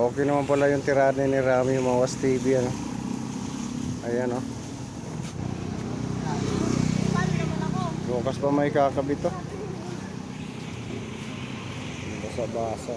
Okay naman pala yung tirada ni Rami Mawas TV ano. Ayan oh. Bukas pa may kakabit to. Basa-basa.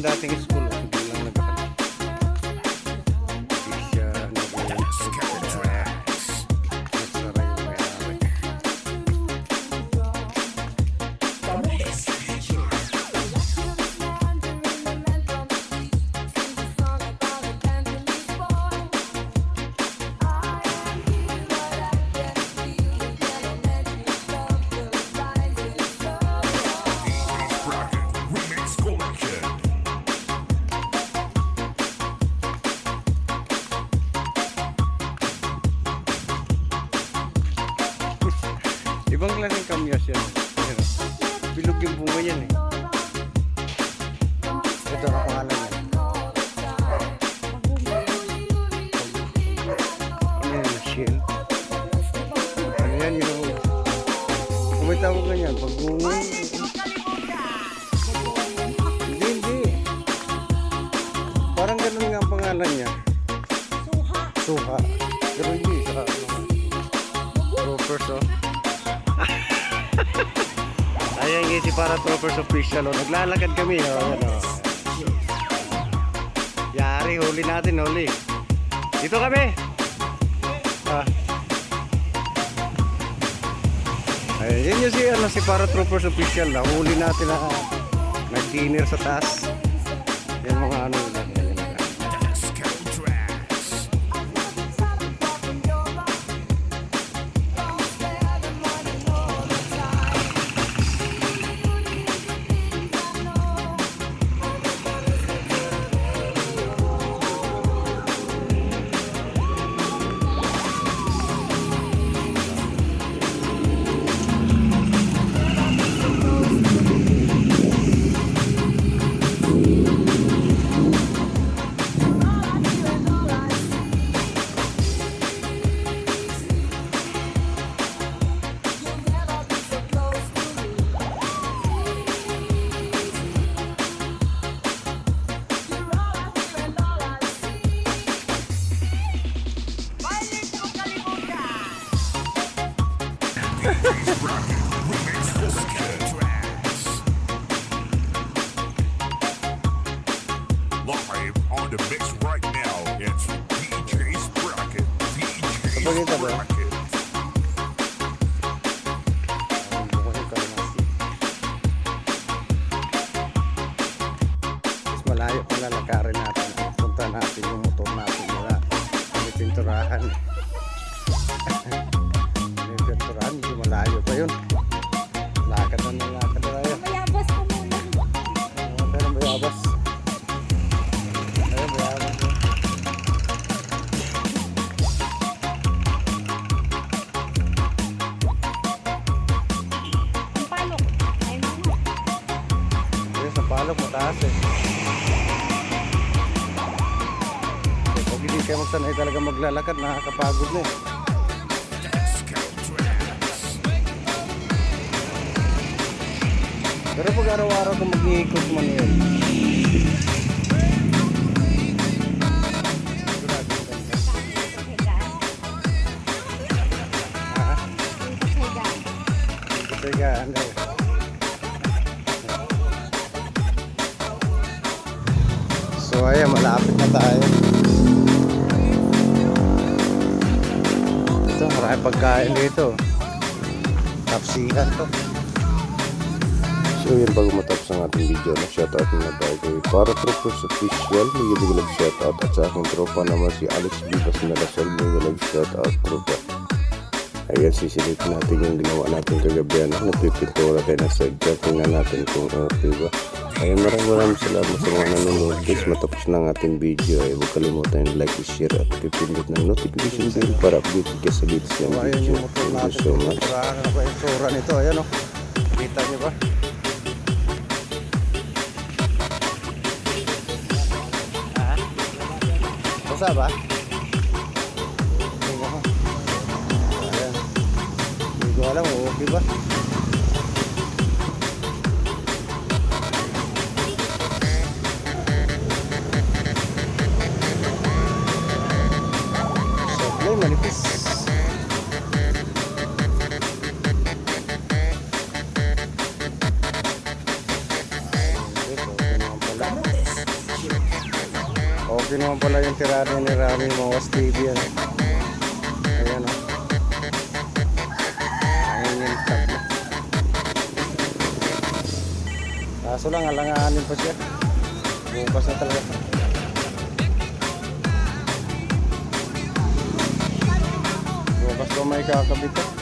Ito yung dating school. Hindi Ibang klaseng kamyas yan. Ayan, oh. Bilog yung bunga yan eh. Ito ang pangalan yan. Ano yan? Shell? Ano yan yung... May tawag ganyan, pag Hindi, hindi. Parang ganun nga ang pangalan niya. Suha. Pero hindi sa ano. Troopers oh. Si para Troopers official oh. Naglalakad kami oh. Ayan oh. Yari, huli natin, huli. Dito kami. Ah. Ayan, yun yung si, ano, si para Troopers official. Nahuli natin na nag-dinner sa taas. Kayo magsanay talaga maglalakad, nakakapagod na eh. Pero pag araw-araw kung mag-iikot man yun. Ano? So ayan, malapit na tayo. Ito, marami pagkain dito. Tapsihan to. So yun bago matapos ang ating video na shoutout muna tayo kay Para Troopers Official May galag shoutout at sa aking tropa naman si Alex Vivas na Lasal May galag shoutout tropa Ayan sisilipin natin yung ginawa natin kagabi ano, Nagpipintura tayo ng sidewalk Tingnan natin kung okay ba Ayan maraming maraming salamat sa mga nanonood Guys matapos na ang ating video ay huwag kalimutan yung like, share at pipindot ng notification bell para update ka sa latest ng ayan video Thank you so much na ba yung tsura nito? Ayan o. Kita niyo ba? Ha? Basa ba? Ko alam okay ba? Supply manipis. Okay naman pala yung tirada ni Rami mga TV yan. Kaso lang, alanganin pa siya. Bukas na talaga. Bukas pa may kakabit eh.